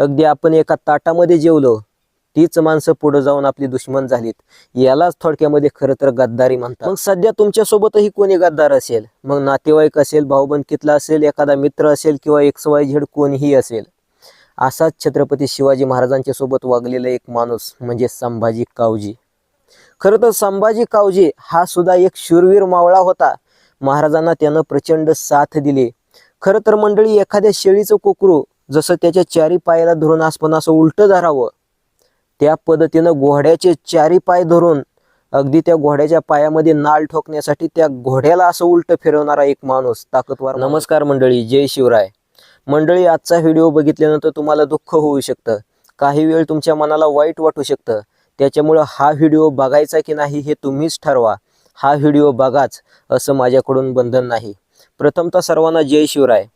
अगदी आपण एका ताटामध्ये जेवलो तीच माणसं पुढे जाऊन आपली दुश्मन झालीत. यालाच थोडक्यामध्ये खरं तर गद्दारी म्हणतात. मग सध्या तुमच्यासोबतही कोणी गद्दार असेल? मग नातेवाईक असेल भाऊबंदकीतला असेल एखादा मित्र असेल किंवा एक्स वाय झेड कोणीही असेल? असाच छत्रपती शिवाजी महाराजांच्या सोबत वागलेला एक माणूस म्हणजे संभाजी कावजी. खरं तर संभाजी कावजी हा सुद्धा एक शूरवीर मावळा होता. महाराजांना त्यानं प्रचंड साथ दिली. खरं तर मंडळी एखाद्या शेळीचं कोकरू जसं त्याच्या चारी पायाला धरून आसपण असं उलटं धरावं त्या पद्धतीनं घोड्याचे चारी पाय धरून अगदी त्या घोड्याच्या पायामध्ये नाल ठोकण्यासाठी त्या घोड्याला असं उलट फिरवणारा एक माणूस ताकदवार नमस्कार मंडळी जय शिवराय. मंडळी आजचा व्हिडिओ बघितल्यानंतर तुम्हाला दुःख होऊ शकतं काही वेळ तुमच्या मनाला वाईट वाटू शकतं. त्याच्यामुळं हा व्हिडिओ बघायचा की नाही हे तुम्हीच ठरवा. हा व्हिडिओ बघाच असं माझ्याकडून बंधन नाही. प्रथमतः सर्वांना जय शिवराय.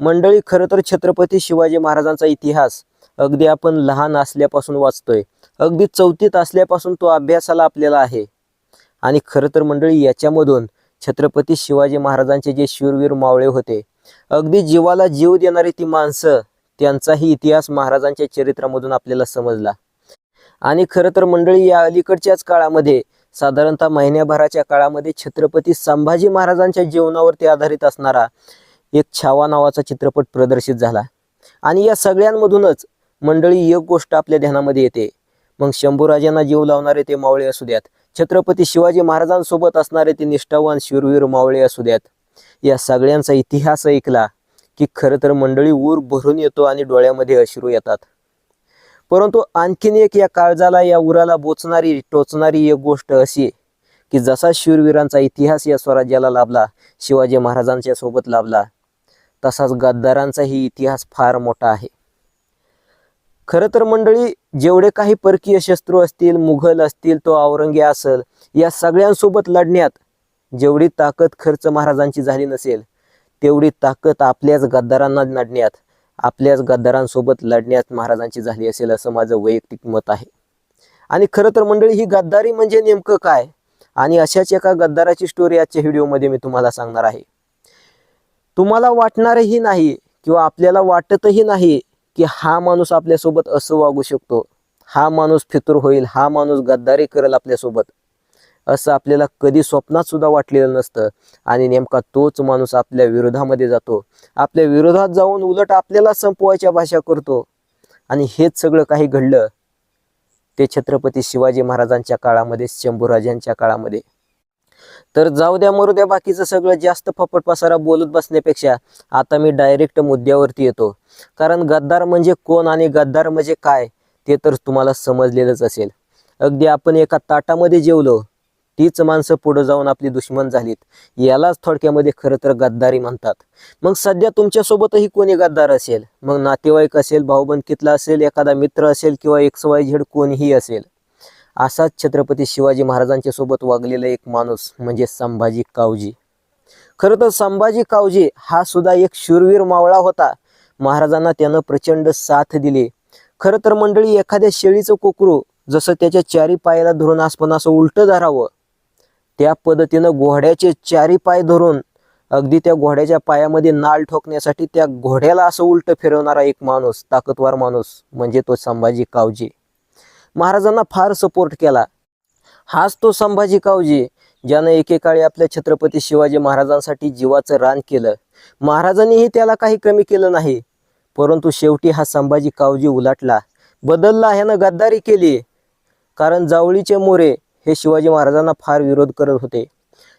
मंडळी खरं तर छत्रपती शिवाजी महाराजांचा इतिहास अगदी आपण लहान असल्यापासून वाचतोय. अगदी चौथीत असल्यापासून तो अभ्यासाला आपल्याला आहे. आणि खरं तर मंडळी याच्यामधून छत्रपती शिवाजी महाराजांचे जे शूरवीर मावळे होते अगदी जीवाला जीव देणारी ती माणसं त्यांचाही इतिहास महाराजांच्या चरित्रामधून आपल्याला समजला. आणि खरं तर मंडळी या अलीकडच्याच काळामध्ये साधारणतः महिन्याभराच्या काळामध्ये छत्रपती संभाजी महाराजांच्या जीवनावरती आधारित असणारा एक छावा नावाचा चित्रपट प्रदर्शित झाला. आणि या सगळ्यांमधूनच मंडळी एक गोष्ट आपल्या ध्यानामध्ये येते. मग शंभूराजांना जीव लावणारे ते मावळे असू द्यात. छत्रपती शिवाजी महाराजांसोबत असणारे ते निष्ठावान शूरवीर मावळे असू द्यात. या सगळ्यांचा इतिहास ऐकला की खरं तर मंडळी ऊर भरून येतो आणि डोळ्यामध्ये अश्रू येतात. परंतु आणखीन एक या काळजाला या उराला बोचणारी टोचणारी एक गोष्ट अशी की जसा शूरवीरांचा इतिहास या स्वराज्याला लाभला शिवाजी महाराजांच्या सोबत लाभला तसाच गद्दारांचाही इतिहास फार मोठा आहे. खरं तर मंडळी जेवढे काही परकीय शस्त्रू असतील मुघल असतील तो औरंगी असेल या सगळ्यांसोबत लढण्यात जेवढी ताकद खर्च महाराजांची झाली नसेल तेवढी ताकद आपल्याच गद्दारांना लढण्यात आपल्याच गद्दारांसोबत लढण्यात महाराजांची झाली असेल असं माझं वैयक्तिक मत आहे. आणि खरं तर मंडळी ही गद्दारी म्हणजे नेमकं काय? आणि अशाच एका गद्दाराची स्टोरी आजच्या व्हिडिओमध्ये मी तुम्हाला सांगणार आहे. तुम्हाला वाटणारही नाही किंवा आपल्याला वाटतही नाही की हा माणूस आपल्यासोबत असं वागू शकतो. हा माणूस फितूर होईल हा माणूस गद्दारी करेल आपल्यासोबत. असं आपल्याला कधी स्वप्नात सुद्धा वाटलेलं नसतं आणि नेमका तोच माणूस आपल्या विरोधामध्ये जातो. आपल्या विरोधात जाऊन उलट आपल्याला संपवायच्या भाषा करतो. आणि हेच सगळं काही घडलं ते छत्रपती शिवाजी महाराजांच्या काळामध्ये शंभूराजांच्या काळामध्ये. तर जाऊ द्या मरू द्या बाकीचं सगळं जास्त फपट पसारा बोलत बसण्यापेक्षा आता मी डायरेक्ट मुद्द्यावरती येतो. कारण गद्दार म्हणजे कोण आणि गद्दार म्हणजे काय ते तर तुम्हाला समजलेलंच असेल. अगदी आपण एका ताटामध्ये जेवलो तीच माणसं पुढे जाऊन आपली दुश्मन झालीत. यालाच थोडक्यामध्ये खरं तर गद्दारी म्हणतात. मग सध्या तुमच्यासोबतही कोणी गद्दार असेल? मग नातेवाईक असेल भाऊबंदकीतला असेल एखादा मित्र असेल किंवा एक्स वाय झेड कोणीही असेल? असाच छत्रपती शिवाजी महाराजांच्या सोबत वागलेला एक माणूस म्हणजे संभाजी कावजी. खरं तर संभाजी कावजी हा सुद्धा एक शूरवीर मावळा होता. महाराजांना त्यानं प्रचंड साथ दिली. खरं तर मंडळी एखाद्या शेळीचं कोकरू जसं त्याच्या चारी पायाला धरून आसपण असं उलटं धरावं त्या पद्धतीनं घोड्याचे चारी पाय धरून अगदी त्या घोड्याच्या पायामध्ये नाल ठोकण्यासाठी त्या घोड्याला असं उलटं फिरवणारा एक माणूस ताकदवार माणूस म्हणजे तो संभाजी कावजी. महाराजांना फार सपोर्ट केला. हाच तो संभाजी कावजी ज्यानं एकेकाळी आपल्या छत्रपती शिवाजी महाराजांसाठी जीवाचं रान केलं. महाराजांनीही त्याला काही कमी केलं नाही परंतु शेवटी हा संभाजी कावजी उलाटला. बदलला ह्यानं गद्दारी केली. कारण जावळीचे मोरे हे शिवाजी महाराजांना फार विरोध करत होते.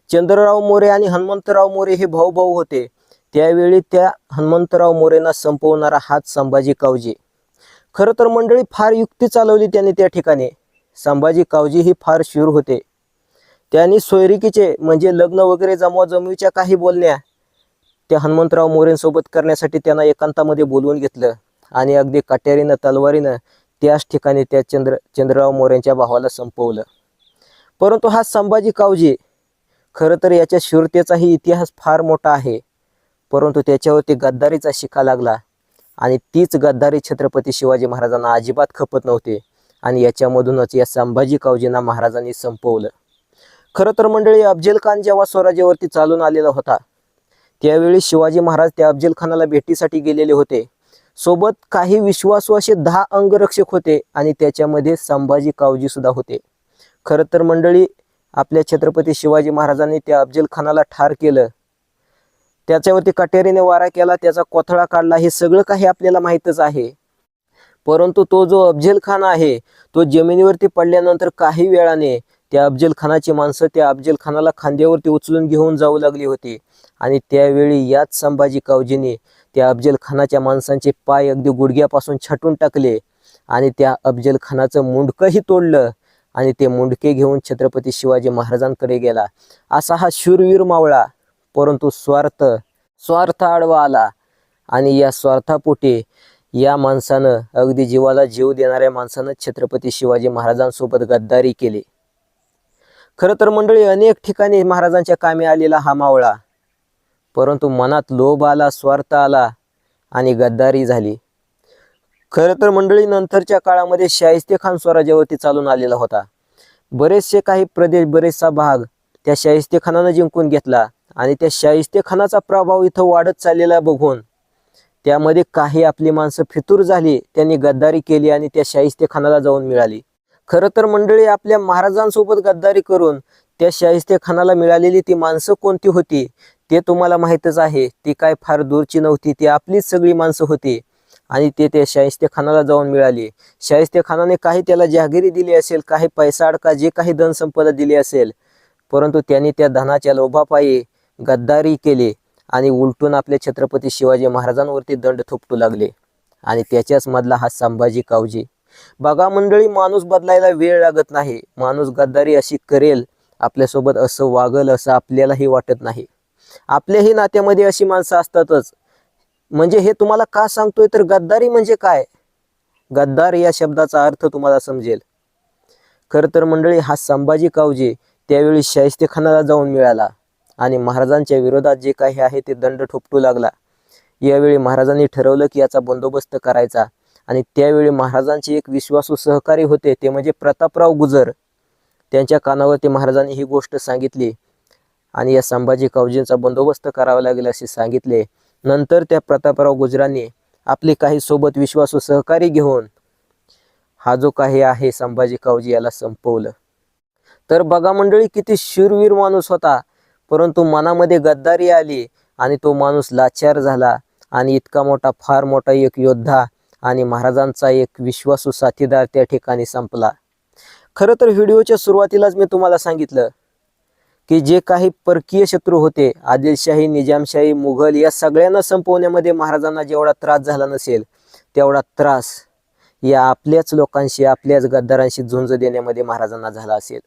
चंद्रराव मोरे आणि हनुमंतराव मोरे हे भाऊ भाऊ होते. त्यावेळी त्या हनुमंतराव मोरेंना संपवणारा हाच संभाजी कावजी. खरं तर मंडळी फार युक्ती चालवली त्यांनी त्या ठिकाणी. संभाजी कावजी ही फार शूर होते. त्यांनी सोयरिकीचे म्हणजे लग्न वगैरे जमवाजमवीच्या काही बोलण्या त्या हनुमंतराव मोरेंसोबत करण्यासाठी त्यांना एकांतामध्ये बोलवून घेतलं. आणि अगदी काट्यारीनं तलवारीनं त्याच ठिकाणी त्या चंद्र चंद्रराव मोरेंच्या भावाला संपवलं. परंतु हा संभाजी कावजी खरं तर याच्या शूरतेचाही इतिहास फार मोठा आहे. परंतु त्याच्यावरती गद्दारीचा शिका लागला. आणि तीच गद्दारी छत्रपती शिवाजी महाराजांना अजिबात खपत नव्हते. आणि याच्यामधूनच या संभाजी कावजींना महाराजांनी संपवलं. खरं तर मंडळी अफजल खान जेव्हा स्वराज्यावरती चालून आलेला होता त्यावेळी शिवाजी महाराज त्या अफजल खानाला भेटीसाठी गेलेले होते. सोबत काही विश्वासू असे दहा अंगरक्षक होते आणि त्याच्यामध्ये संभाजी कावजी सुद्धा होते. खरं तर मंडळी आपल्या छत्रपती शिवाजी महाराजांनी त्या अफजल खानाला ठार केलं. त्याच्यावरती कटेरीने वारा केला त्याचा कोथळा काढला हे सगळं काही आपल्याला माहीतच आहे. परंतु तो जो अफजल खान आहे तो जमिनीवरती पडल्यानंतर काही वेळाने त्या अफजल खानाची माणसं त्या अफजल खानाला खांद्यावरती उचलून घेऊन जाऊ लागली होती. आणि त्यावेळी याच संभाजी कावजीने त्या अफजल खानाच्या माणसांचे पाय अगदी गुडघ्यापासून छाटून टाकले आणि त्या अफजल खानाचं मुंडकंही तोडलं आणि ते मुंडके घेऊन छत्रपती शिवाजी महाराजांकडे गेला. असा हा शूरवीर मावळा परंतु स्वार्थ स्वार्थ आडवा आला. आणि या स्वार्थापोटी या माणसानं अगदी जीवाला जीव देणाऱ्या माणसानं छत्रपती शिवाजी महाराजांसोबत गद्दारी केली. खरं तर मंडळी अनेक ठिकाणी महाराजांच्या कामी आलेला हा मावळा. परंतु मनात लोभ आला स्वार्थ आला आणि गद्दारी झाली. खरं तर मंडळी नंतरच्या काळामध्ये शाहिस्ते खान स्वराज्यावरती चालून आलेला होता. बरेचसे काही प्रदेश बरेचसा भाग त्या शाहिस्ते खानानं जिंकून घेतला. आणि त्या शाहिस्तेखानाचा प्रभाव इथं वाढत चाललेला बघून. त्यामध्ये काही आपली माणसं फितूर झाली त्यांनी गद्दारी केली आणि त्या शाहिस्तेखानाला जाऊन मिळाली. खरं तर मंडळी आपल्या महाराजांसोबत गद्दारी करून त्या शाहिस्तेखानाला मिळालेली ती माणसं कोणती होती ते तुम्हाला माहीतच आहे. ती काय फार दूरची नव्हती ती आपलीच सगळी माणसं होती आणि ते त्या शाहिस्तेखानाला जाऊन मिळाली. शाहिस्तेखानाने काही त्याला जहागिरी दिली असेल काही पैसा अडका जे काही धनसंपदा दिली असेल परंतु त्यांनी त्या धनाच्या लोभापायी गद्दारी केली आणि उलटून आपले छत्रपती शिवाजी महाराजांवरती दंड थोपटू लागले. आणि त्याच्याच मधला हा संभाजी कावजी. बघा मंडळी माणूस बदलायला वेळ लागत नाही. माणूस गद्दारी अशी करेल आपल्यासोबत असं वागल असं आपल्यालाही वाटत नाही. आपल्याही नात्यामध्ये अशी माणसं असतातच. म्हणजे हे तुम्हाला का सांगतोय? तर गद्दारी म्हणजे काय? गद्दार या शब्दाचा अर्थ तुम्हाला समजेल. खरं तर मंडळी हा संभाजी कावजी त्यावेळी शाहिस्ते खानाला जाऊन मिळाला. आणि महाराजांच्या विरोधात जे काही आहे ते दंड ठोपटू लागला. यावेळी महाराजांनी ठरवलं की याचा बंदोबस्त करायचा. आणि त्यावेळी महाराजांचे एक विश्वासू सहकारी होते ते म्हणजे प्रतापराव गुजर. त्यांच्या कानावरती महाराजांनी ही गोष्ट सांगितली. आणि या संभाजी कावजींचा बंदोबस्त करावा लागेल असे सांगितले. नंतर त्या प्रतापराव गुजरांनी आपले काही सोबत विश्वासू सहकारी घेऊन हा जो काही आहे संभाजी कावजी याला संपवलं. तर बघा मंडळी किती शूरवीर माणूस होता. परंतु मनामध्ये गद्दारी आली आणि तो माणूस लाचार झाला. आणि इतका मोठा फार मोठा एक योद्धा आणि महाराजांचा एक विश्वासू साथीदार त्या ठिकाणी संपला. खरं तर व्हिडिओच्या सुरुवातीलाच मी तुम्हाला सांगितलं की जे काही परकीय शत्रू होते आदिलशाही निजामशाही मुघल या सगळ्यांना संपवण्यामध्ये महाराजांना जेवढा त्रास झाला नसेल तेवढा त्रास या आपल्याच लोकांशी आपल्याच गद्दारांशी झुंज देण्यामध्ये महाराजांना झाला असेल.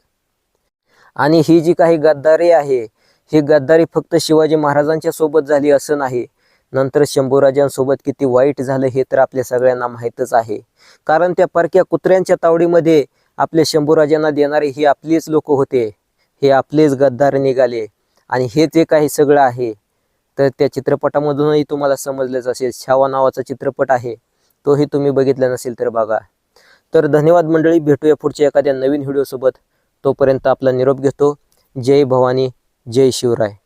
आणि ही जी काही गद्दारी आहे ही गद्दारी फक्त शिवाजी महाराजांच्या सोबत झाली असं नाही. नंतर शंभूराजांसोबत किती वाईट झालं हे तर आपल्या सगळ्यांना माहीतच आहे. कारण त्या परक्या कुत्र्यांच्या तावडीमध्ये आपल्या शंभूराजांना देणारे ही आपलीच लोक होते. हे आपलेच गद्दार निघाले. आणि हे जे काही सगळं आहे. तर त्या चित्रपटामधूनही तुम्हाला समजलंच असेल छावा नावाचा चित्रपट आहे. तोही तुम्ही बघितला नसेल तर बघा. तर धन्यवाद मंडळी भेटूया पुढच्या एखाद्या नवीन व्हिडिओसोबत. तोपर्यंत आपला निरोप घेतो. जय भवानी. जय शिवराय.